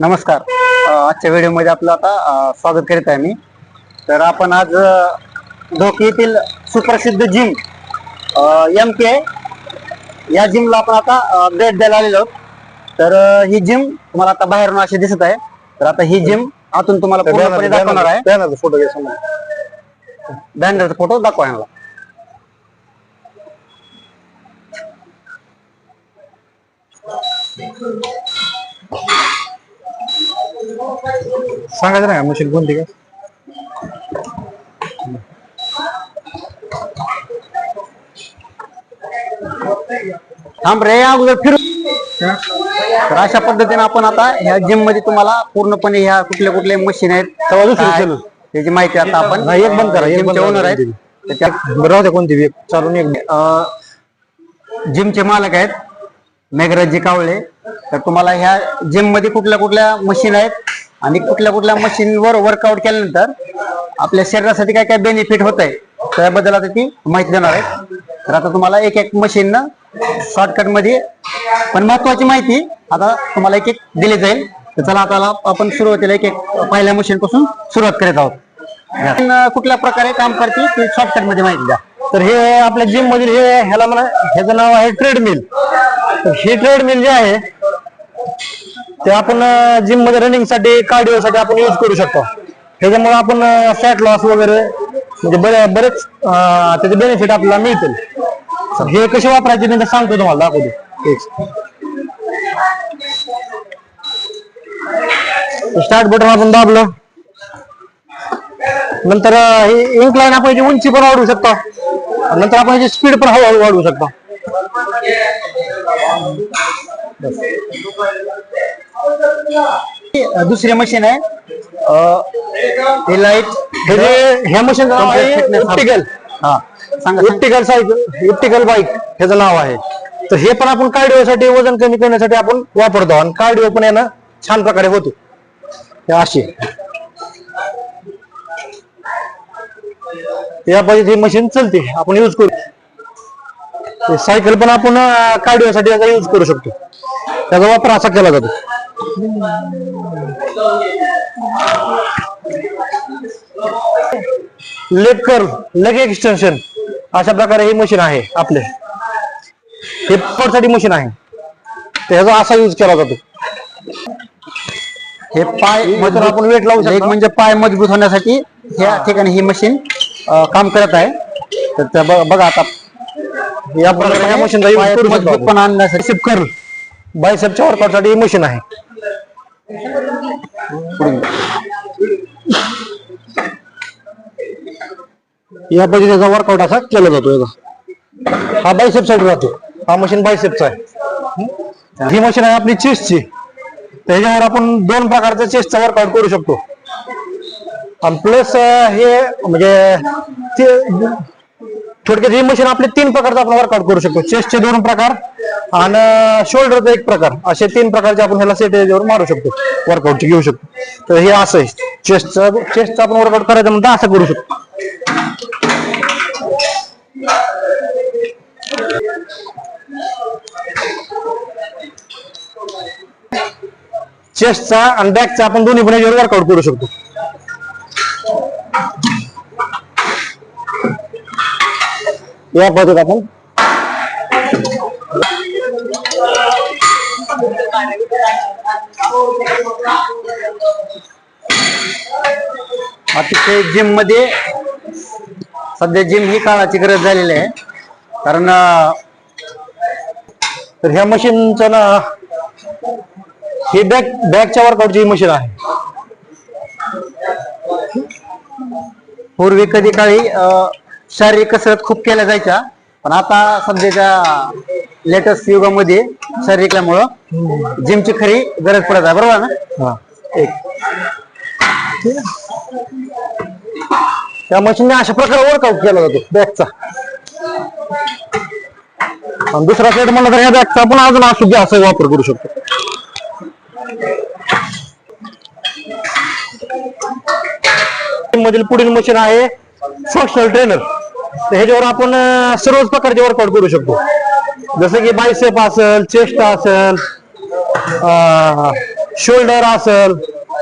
नमस्कार. आजच्या व्हिडिओमध्ये आपलं आता स्वागत करीत आहे मी. तर आपण आज ढोकी येथील सुप्रसिद्ध जिम एम के या जिमला आपण आता भेट द्यायला आलेलो आहोत. तर ही जिम तुम्हाला आता बाहेरून अशी दिसत आहे. तर आता ही जिम आतून तुम्हाला पूर्णपणे दाखवणार आहे. फोटो घ्या समोर. बॅनरचा फोटो दाखवा यांना सांगायचं नाही मशीन कोणती का थांब रे अगोदर फिरू तर अशा पद्धतीने आपण आता ह्या जिममध्ये तुम्हाला पूर्णपणे ह्या कुठल्या कुठल्या मशीन आहेत तेव्हा दुसरी काय, चालू. त्याची माहिती आता आपण नाही, एक बंद करा, एक बंद जिमचे करा, ओनर आहेत कोणती. त्याच्या बरं राहू द्या कोणती बी. चालून एक अ, जिमचे मालक आहेत मेघराजी कावळे तर तुम्हाला ह्या जिममध्ये कुठल्या कुठल्या मशीन आहेत आणि कुठल्या कुठल्या मशीनवर वर्कआउट केल्यानंतर आपल्या शरीरासाठी काय काय बेनिफिट होत आहे त्याबद्दल आता ती माहिती देणार आहे. तर आता तुम्हाला एक एक मशीन शॉर्टकटमध्ये पण महत्वाची माहिती आता तुम्हाला एक एक दिली जाईल. तर चला आता आपण सुरुवातीला एक एक पहिल्या मशीन पासून सुरुवात करत आहोत. कुठल्या प्रकारे काम करते ते शॉर्टकटमध्ये माहिती द्या. तर हे आपल्या जिम मधील हे ह्याला म्हणा ह्याचं नाव आहे ट्रेडमिल तर हे ट्रेडमिल जे आहे ते आपण जिममध्ये रनिंगसाठी कार्डिओ साठी आपण युज करू शकतो. त्याच्यामुळे आपण फॅट लॉस वगैरे म्हणजे बरे बरेच त्याचे बेनिफिट आपल्याला मिळतील. तर हे कसे वापरायचे मी सांगतो तुम्हाला दाखवतो. स्टार्ट बटन आपण दाबलं. नंतर हे इन्क्लाइन आपण याची उंची पण वाढवू शकतो. नंतर आपण याची स्पीड पण हळूहळू वाढवू शकतो. दुसरी मशीन आहे. हे लाइट हे जे ह्या मशीन इप्टिकल हा सांगा. इप्टिकल सायकल इप्टिकल बाईक ह्याचं नाव आहे. तर हे पण आपण कार्डिओ साठी वजन कमी करण्यासाठी आपण वापरतो आणि कार्डिओ पण यानं छान प्रकारे होतो. अशी. या पद्धतीची मशीन चलते. आपण यूज करू. सायकल पण आपण कार्डिओ साठी याचा यूज करू शकतो. त्याचा वापर असा केला जातो. लेग कर्व लेग एक्सटेन्शन अशा प्रकारे ही मशीन आहे आपले. हे साठी मशीन आहे. तर ह्याचा असा यूज केला जातो. हे पाय मधून आपण वेट लावू एक शकतो म्हणजे पाय मजबूत होण्यासाठी ह्या ठिकाणी ही मशीन काम करत आहे. तर बघा आता. या प्रकारे मशीनचा करू शकतो मजबूत पण आणण्यासाठी. कर्व बायसेपच्या वर्कआउटसाठी ही मशीन आहे. या पद्धतीचा वर्कआउट असा केला जातो याचा. हा बायसेपसाठी राहतो. हा मशीन बायसेपचा आहे. ही मशीन आहे आपली चेस्टची त्याच्यावर आपण दोन प्रकारच्या चेस्टचा वर्कआउट करू शकतो. आणि प्लस हे म्हणजे ते थोडक्यात ही मशीन आपले तीन प्रकारचा आपण वर्कआउट करू शकतो. चेस्टचे दोन प्रकार आणि शोल्डरचा एक प्रकार. असे तीन प्रकारचे आपण ह्याला सेट याच्यावर मारू शकतो. वर्कआउट घेऊ शकतो. तर हे असं आहे. चेस्टचं चेस्टचं आपण वर्कआउट करायचं म्हणता असं करू शकतो. चेस्टचा आणि बॅकचा आपण दोन्ही पण याच्यावर वर्कआउट करू शकतो. या पद्धत आपण अतिशय जिममध्ये सध्या जिम ही काळाची गरज झालेली आहे. कारण तर ह्या मशीनचं ना ही बॅक बॅकच्या वर्कआउटची मशीन आहे. पूर्वी कधी काळी शारीरिक कसरत खूप केल्या जायच्या. पण आता सध्याच्या लेटेस्ट युगामध्ये शारीरिकल्यामुळं जिमची खरी गरज पडत आहे. बरोबर ना? हा. एक. त्या मशीनने अशा प्रकारे वर्कआउट केला जातो. बॅकचा आणि दुसरा सेट म्हणलं तर ह्या बॅकचा आपण अजून असू असं वापर करू शकतो. मधील पुढील मशीन आहे फंक्शनल ट्रेनर तर ह्याच्यावर आपण सर्वच प्रकारचे वर्कआउट करू शकतो. जसं की बायसेप असेल चेस्ट असेल शोल्डर असेल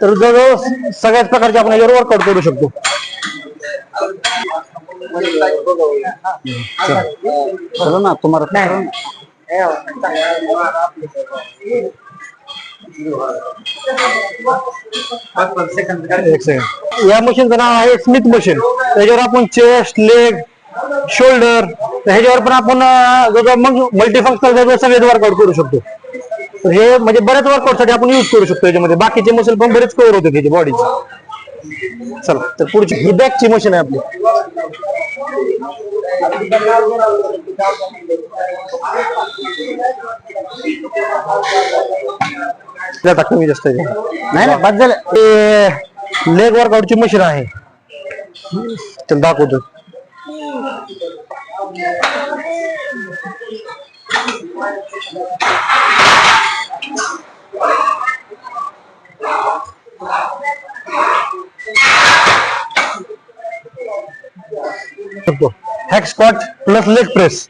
तर जवळजवळ सगळ्याच प्रकारचे आपण याच्यावर वर्कआउट करू शकतो. चला ना तुम्हाला नाही. एक सेकंड या मशीनचं नाव आहे स्मिथ मशीन त्याच्यावर आपण चेस्ट लेग शोल्डर ह्याच्यावर पण आपण मग मल्टीफंक्शनल सगळे वर्कआउट करू शकतो. तर हे म्हणजे बऱ्याच वर्कआउटसाठी आपण युज करू शकतो याच्यामध्ये. बाकीचे मशीन पण बरेच कव्हर होते त्याची बॉडीची चला तर पुढची ही बॅकची मशीन आहे आपली. कमी जास्त. नाही नाही. बस झालं. ते लेग वर्कआउटची मशीन आहे. चल दाखवतो. Hack squat plus leg press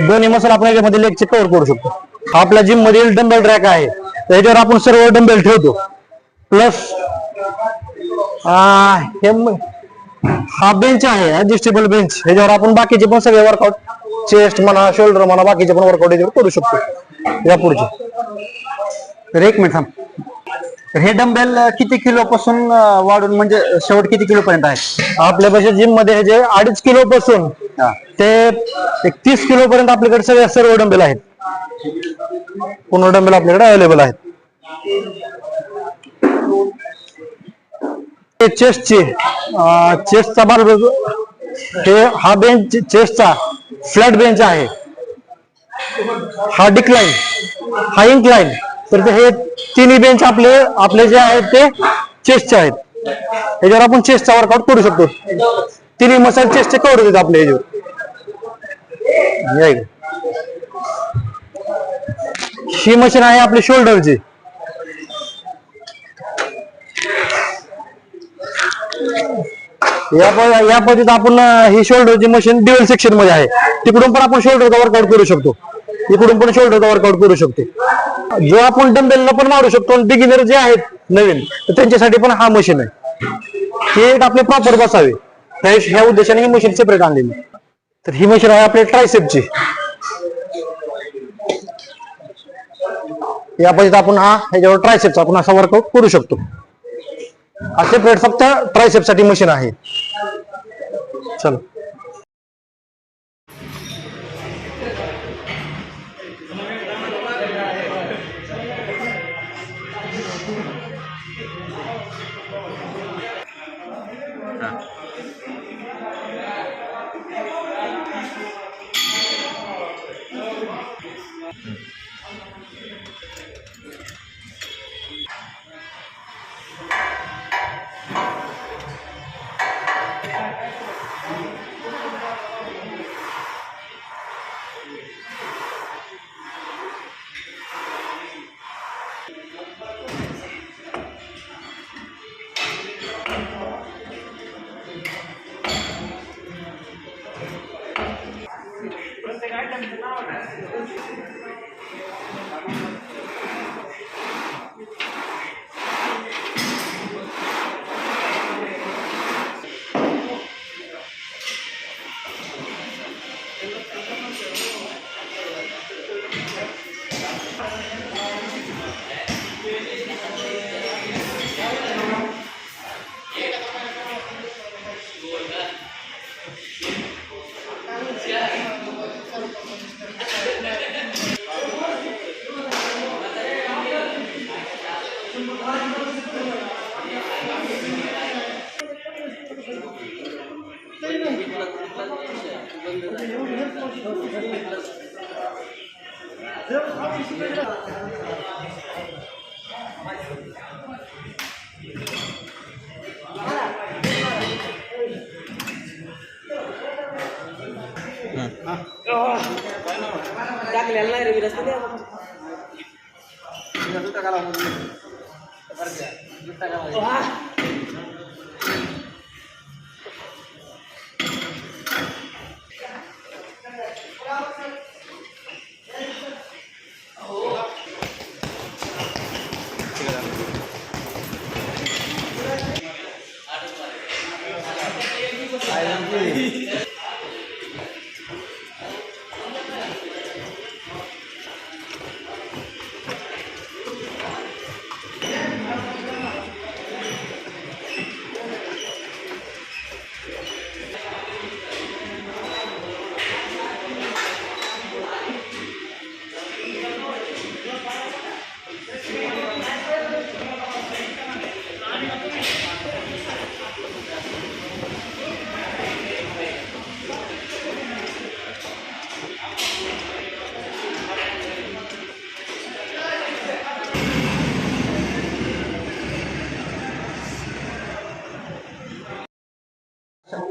दोन्ही मसल आपण याच्यामध्ये लेगचे कव्हर करू शकतो. आपल्या जिम मधील डंबेल ट्रॅक आहे. त्याच्यावर आपण सर्व डंबेल ठेवतो. प्लस हे हा बेंच आहे ऍडजस्टेबल बेंच ह्याच्यावर आपण बाकीचे पण सगळे वर्कआउट चेस्ट म्हणा शोल्डर म्हणा बाकीचे पण वर्कआउट याच्यावर करू शकतो. या पुढचे. तर एक मिनिट थांब. तर हे डंबेल किती किलो पासून वाढून म्हणजे शेवट किती किलो पर्यंत आहे? आपल्या जिममध्ये ह्याचे अडीच किलो पासून हा. ते एक तीस किलो पर्यंत आपल्याकडे सगळे सर्व डंबेल आहेत. पूर्ण डंबेल आपल्याकडे अवेलेबल आहेत. चेस्टची चेस्टचा बार हे हा बेंच चेस्टचा फ्लॅट बेंच आहे. हा डिक्लाइन हा इन्क्लाइन तर ते हे तिन्ही बेंच आपले आपले जे आहेत ते चेस्टचे आहेत. ह्याच्यावर आपण चेस्टचा वर्कआउट करू शकतो तिन्ही मसाल चेस्टचे कवर देतात आपल्या ह्याच्यावर ही मशीन आहे आपली शोल्डरची या प- या पद्धतीत आपण अं, ही शोल्डरची मशीन ड्युअल सेक्शनमध्ये आहे. तिकडून पण आपण शोल्डरचा वर्कआउट करू शकतो. इकडून पण शोल्डरचा वर्कआउट करू शकतो. जो आपण डंबेलला पण मारू शकतो बिगिनर जे आहेत नवीन तर त्यांच्यासाठी पण हा मशीन आहे. हे एक आपले प्रॉपर बसावे. ह्या ह्या उद्देशाने ही मशीन सेपरेट आणलेली तर ही मशीन आहे आपल्या ट्रायसेपची या पद्धतीत आपण हा ह्याच्यावर ट्रायसेपचा आपण असा वर्कआउट करू शकतो. हा सेपरेट फक्त ट्रायसेपसाठी मशीन आहे. चल टाकलेला नाही रे विलास ते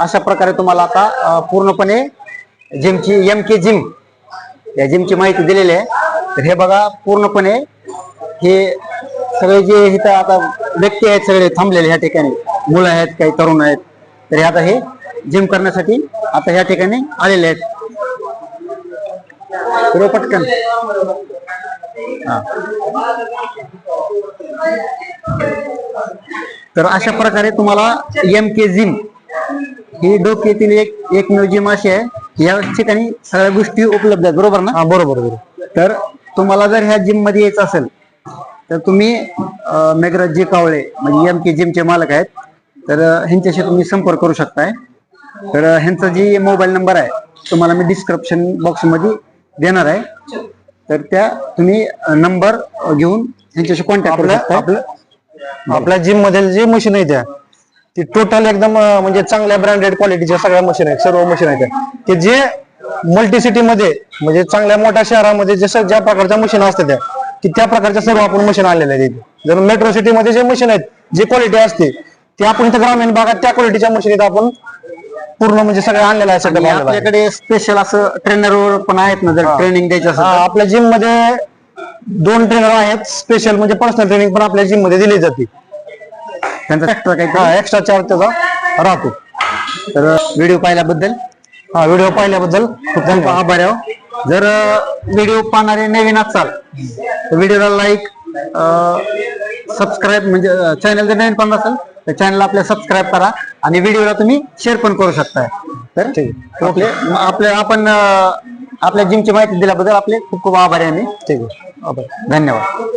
अशा प्रकारे तुम्हाला आता पूर्णपणे जिमची एम के जिम या जिमची माहिती दिलेली आहे. तर हे बघा पूर्णपणे हे सगळे जे इथं आता व्यक्ती आहेत सगळे थांबलेले ह्या ठिकाणी. मुलं आहेत काही तरुण आहेत. तर हे आता हे जिम करण्यासाठी आता ह्या ठिकाणी आलेले आहेत. पुढे पटकन. तर अशा प्रकारे तुम्हाला एम के जिम ही डोक्यातील एक एकमेव जिम अशी आहे. या ठिकाणी सगळ्या गोष्टी उपलब्ध आहेत बरोबर ना? हा बरोबर बरोबर. तर तुम्हाला जर ह्या जिममध्ये यायचं असेल तर तुम्ही मेघराज जी कावळे म्हणजे एम के जिमचे मालक आहेत तर ह्यांच्याशी तुम्ही संपर्क करू शकताय. तर ह्यांचा जी मोबाईल नंबर आहे तुम्हाला मी डिस्क्रिप्शन बॉक्समध्ये देणार आहे. तर त्या तुम्ही नंबर घेऊन ह्यांच्याशी कॉन्टॅक्ट करू शकता आपल्या जिम मधील जे मशीन आहेत त्या ती टोटल एकदम म्हणजे चांगल्या ब्रँडेड क्वालिटीच्या सगळ्या मशीन आहेत सर्व मशीन आहेत. की जे मल्टी सिटी मध्ये म्हणजे चांगल्या मोठ्या शहरामध्ये जसं ज्या प्रकारच्या मशीन असतात त्या की त्या प्रकारच्या सर्व आपण मशीन आलेल्या आहेत. जर मेट्रो सिटी मध्ये जे मशीन आहेत जे क्वालिटी असते ते आपण इथं ग्रामीण भागात त्या क्वालिटीच्या मशीन इथं आपण पूर्ण म्हणजे आणलेल्या आहे setup आणलेला आहे. आपल्याकडे स्पेशल असं ट्रेनर पण आहेत ना जर ट्रेनिंग द्यायचं. आपल्या जिममध्ये दोन ट्रेनर आहेत स्पेशल म्हणजे पर्सनल ट्रेनिंग पण आपल्या जिममध्ये दिली जाते त्यांचा एक्स्ट्रा काही हा एक्स्ट्रा चार्ज त्याचा? राहतो. तर व्हिडिओ पाहिल्याबद्दल? हा व्हिडिओ पाहिल्याबद्दल खूप खूप आभार आहे जर व्हिडिओ पाहणारे नवीन असाल तर व्हिडिओला लाईक सबस्क्राईब म्हणजे चॅनल जर नवीन पाहणार असाल तर चॅनलला आपल्या सबस्क्राईब करा आणि व्हिडिओला तुम्ही शेअर पण करू शकताय तर ठीक. आपले आपले आपण आपल्या जिमची माहिती दिल्याबद्दल आपले खूप खूप आभार आहे आम्ही. ठीक आहे. आभार. धन्यवाद.